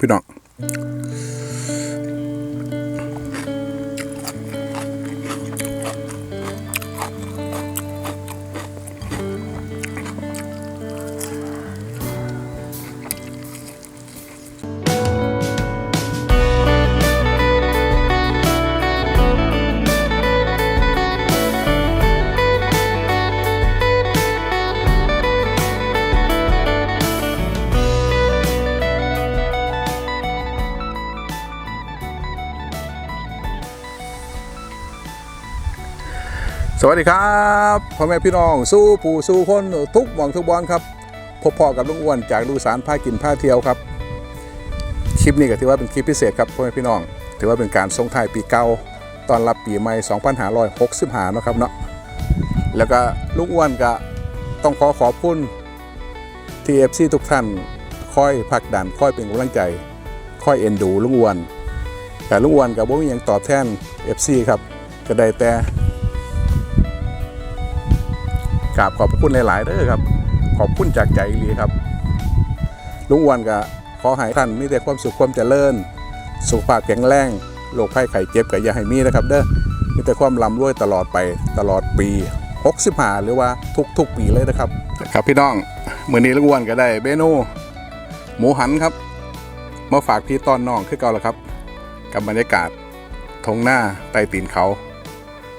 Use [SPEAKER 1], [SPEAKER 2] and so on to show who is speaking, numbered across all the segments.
[SPEAKER 1] พี่น้อง สวัสดีครับพ่อแม่พี่น้องสู้ผู้สู้คนทุกหม่องทุกบอลครับพบพ่อกับลุงอ้วนจากลูสารพากินพาเที่ยวครับคลิปนี้ก็ถือว่าเป็นคลิปพิเศษครับพ่อแม่พี่น้อง ถือว่าเป็นการส่งท้ายปีเก่าตอนรับปีใหม่2565เนาะครับเนาะแล้วก็ลุงอ้วนก็ต้องขอขอบคุณ TFC ทุกท่านคอยผลักดันคอยเป็นกำลังใจคอยเอ็นดูลุงอ้วน แต่ลุงอ้วนกับบ่มีหยังตอบแทน FC ครับก็ได้แต่ กราบขอบพระคุณหลาย ๆเด้อครับ ขอบคุณจากใจอีหลีครับ ลุงอ้วนก็ขอให้ท่านมีแต่ความสุขความเจริญ สุขภาพแข็งแรงโรคภัยไข้เจ็บก็อย่าให้มีนะครับ เด้อมีแต่ความร่ำรวยตลอดไปตลอดปี 65 หรือว่าทุกๆปีเลยนะครับ ครับพี่น้องมื้อนี้ลุงอ้วนก็ได้เมนูหมูหันครับมาฝากพี่ต้อนน้องคือเก่าแล้วครับ กับบรรยากาศทงหน้าใต้ตีนเขา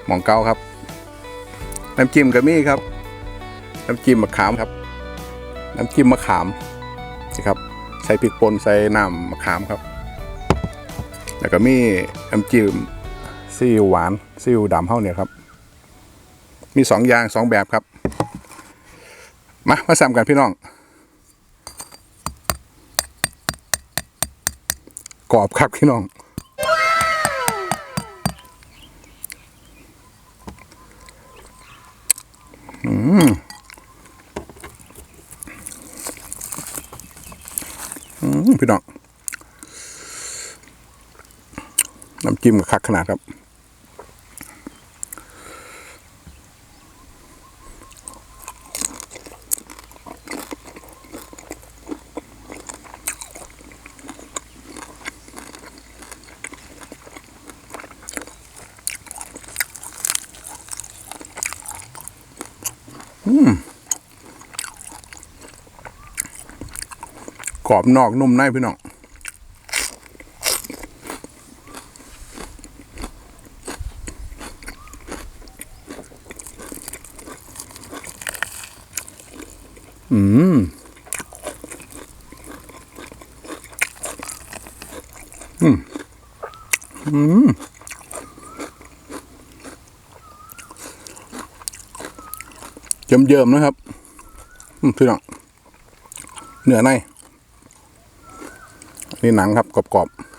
[SPEAKER 1] หมองเก่าครับน้ำจิ้มก็มีครับ น้ำจิ้มมะขามครับ น้ำจิ้มมะขามนี่ครับ ใส่พริกป่นใส่น้ำมะขามครับ แล้วก็มีน้ำจิ้มซีอิ๊วหวานซีอิ๊วดำเท่าเนี่ยครับ มีสองอย่างสองแบบครับ มามาซ้ำกันพี่น้องกรอบครับพี่น้องอืม พี่น้องน้ำจิ้มกับคักขนาดครับ กรอบนอกนุ่มในพี่น้องอืมอืมอืมเยิ้มๆนะครับ อืมพี่น้องเหนือใน นี่หนังครับกรอบๆ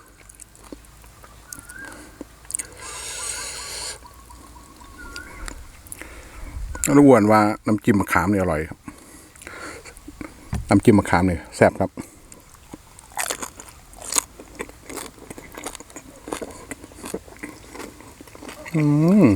[SPEAKER 1] รู้วนว่าน้ำจิ้มมะขามนี่อร่อยครับ น้ำจิ้มมะขามเนี่ยแซ่บครับอืม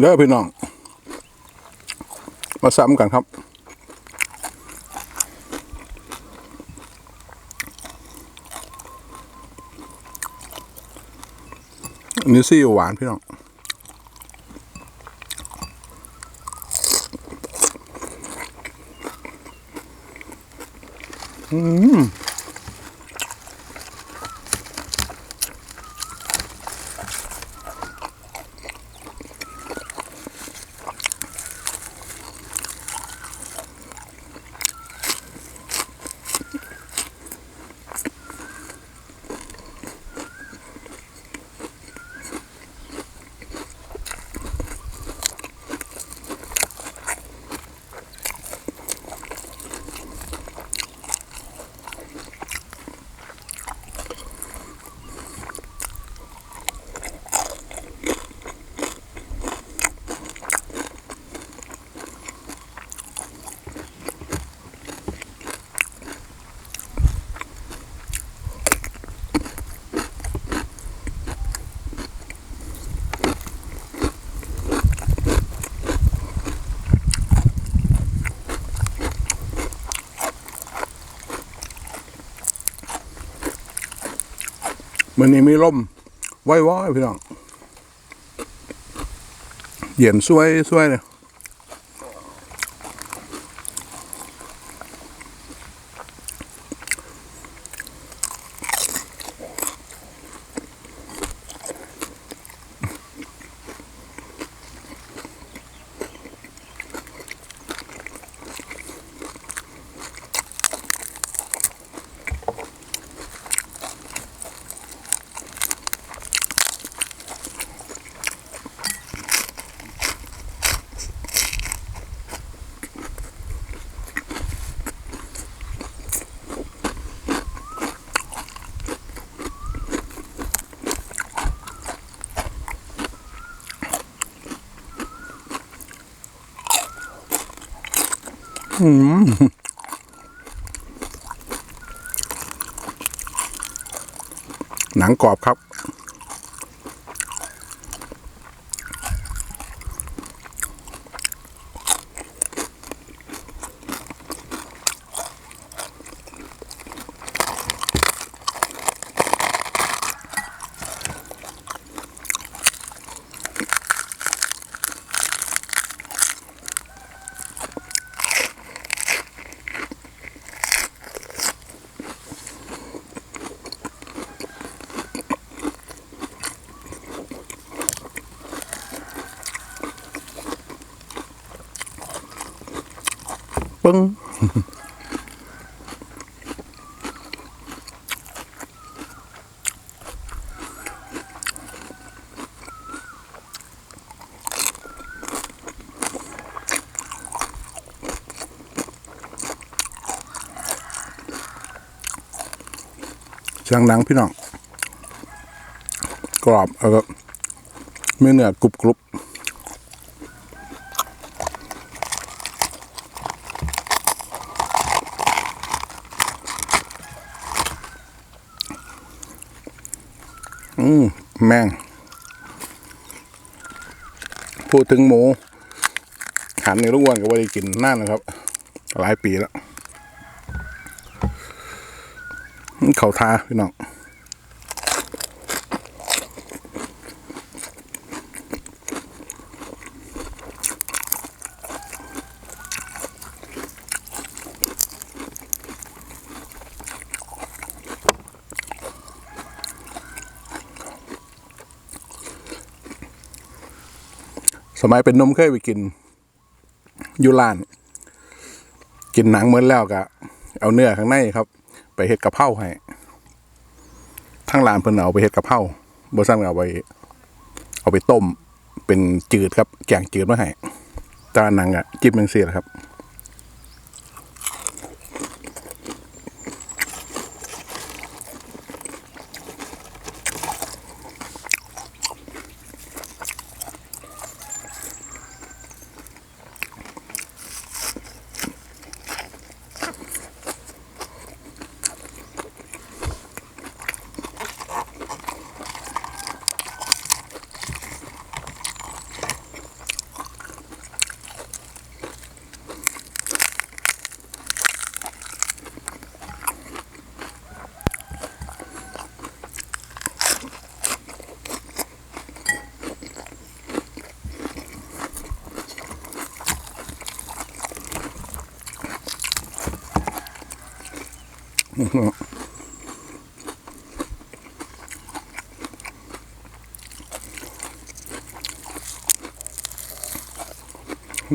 [SPEAKER 1] เด้อพี่น้อง มาซ้ำกันครับนนี้ซีอิ๊วหวานพี่น้องอืม มันนี้มีลมว้อยๆพี่น้องเย็นสวยสวยเลย หนังกรอบครับ งเชียงนังพี่น้องกรอบแล้วก็ไม่เหนือกรุบกรุบ อืมแม่ง พู ดถึงหมูหันในลูกวนก็ไม่ได้กินนั่นนะครับ หลายปีแล้วเขาทาพี่น้อง สมัยเป็นนมเคยไปกินยูราน กินหนังเหมือนแล้วกะเอาเนื้อข้างในครับ ไปเฮ็ดกะเพราให้ทั้งหลานเพิ่นเอาไปเฮ็ดกะเพราบซั่นเอาไป เอาไปต้ม เป็นจืดครับ แกงจืดมาให้ตาหนังอะจิ้มเป็นเสียครับ ลุ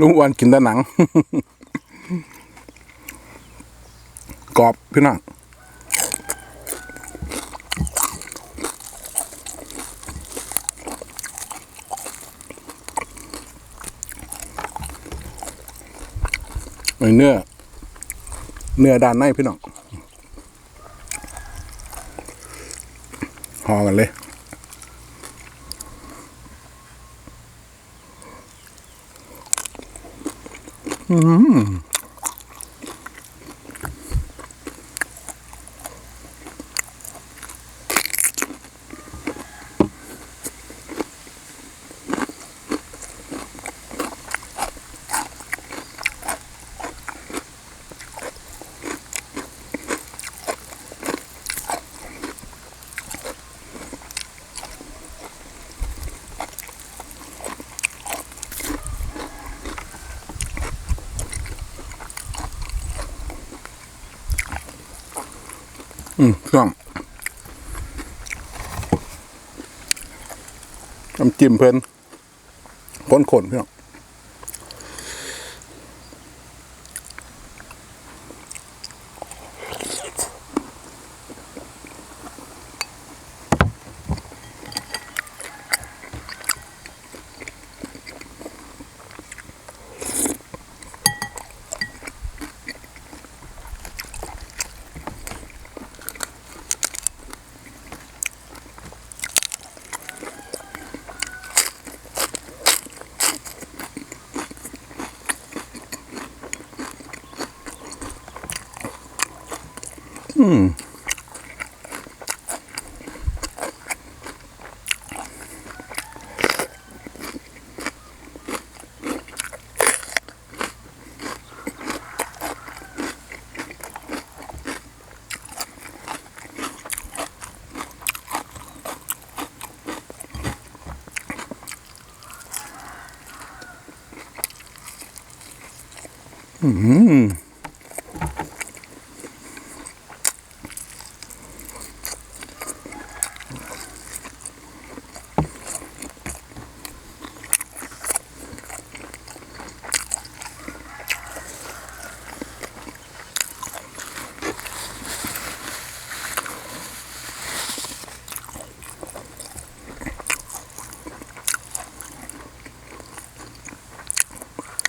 [SPEAKER 1] งอ้วนกินแต่หนัง กรอบพี่น้องเอ้ยเนื้อ เนื้อด้านในพี่น้อง ห่อกันเลย อ อืมเครื่องน้ำจิ้มเพิ่นข้นขนๆพี่น้อง อืม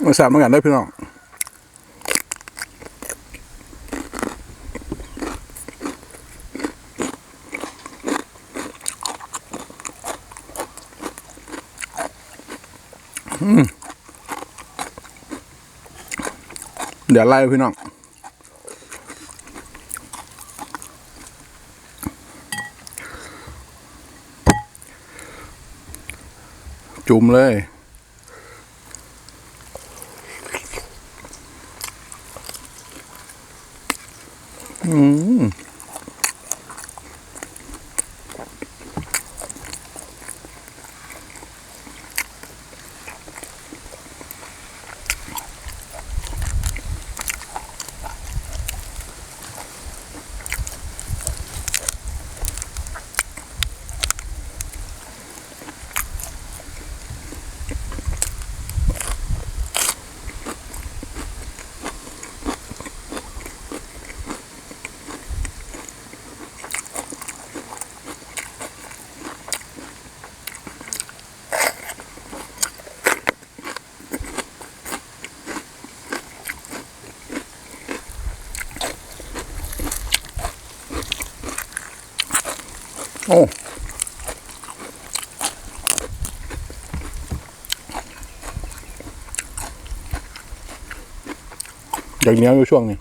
[SPEAKER 1] มมาสามเหมือนกันได้พี่น้องอืมเดี๋ยวไล่พี่น้องจุ่มเลย อืม โอ้ อย่างเนี้ยอยู่ช่วงนี้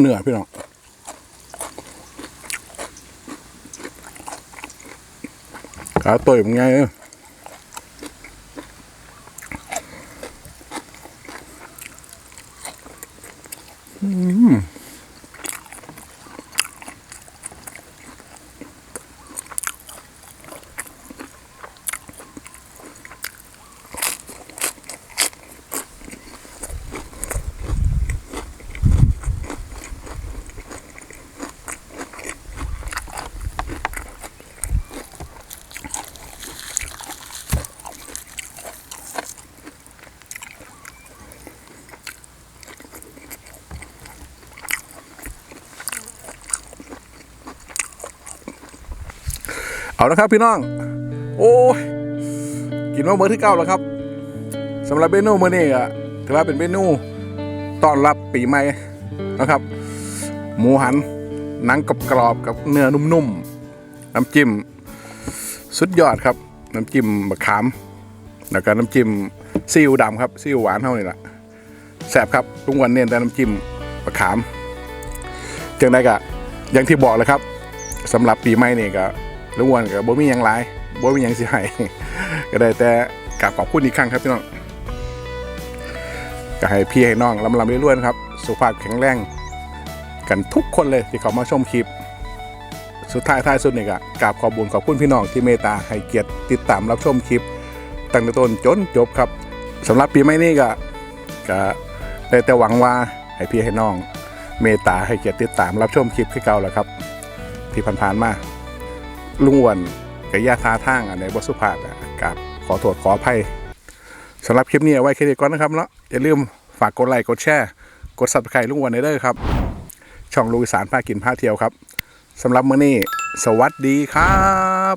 [SPEAKER 1] เหนื่อยพี่น้องขาต่อยเป็นไง เอาละครับพี่น้อง โอ้ยกินมาเมื่อที่เก้าแล้วครับสำหรับเมนูมื้อนี้ก็ถือว่าเป็นเมนูต้อนรับปีใหม่นะครับ หมูหันหนังกรอบๆกับเนื้อนุ่มๆน้ำจิ้มสุดยอดครับ น้ำจิ้มมะขาม แล้วก็น้ำจิ้มซีอิ๊วดำครับซีอิ๊วหวานเท่านี้แหละแสบครับลุงวันเน้นแต่น้ำจิ้มมะขามจังได้กะอย่างที่บอกเลยครับสำหรับปีใหม่นี่ก็ ลุงอ้วนก็บ่มีหยังหลายบ่มีหยังสิให้ก็ได้แต่กราบขอบคุณอีกครั้งครับพี่น้องก็ให้พี่ให้น้องลำลำเรื่อยๆนะครับ สุขภาพแข็งแรง กันทุกคนเลยที่เขามาชมคลิป สุดท้ายท้ายสุดนี่ก็กราบขอบคุญขอบคุณพี่น้องที่เมตตาให้เกียรติติดตามรับชมคลิปตั้งแต่ต้นจนจบครับสำหรับปีใหม่นี้ก็ก็ได้แต่หวังว่าให้พี่ให้น้อง เมตตาให้เกียรติติดตามรับชมคลิปที่เก่าแล้วครับ ที่ผ่านๆมา ลุงอ้วนกับยาทาทางอันในบทสุภาพอะกับขอโทษขออภัยสำหรับคลิปนี้เอาไว้แค่นี้ก่อนนะครับเนาะอย่าลืมฝากกดไลค์กดแชร์กดซับสไครต์ลุงอ้วนได้เลยครับ ช่องลูกอีสานพากินพาเที่ยวครับสำหรับมื้อนี้สวัสดีครับ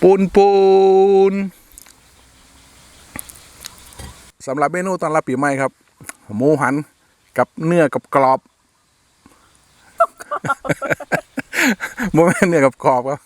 [SPEAKER 1] ปูนปูนสำหรับเมนูตอนรับปีใหม่ครับ หมูหันกับเนื้อกับกรอบ โมเมนเนี่ยกับขอบครับ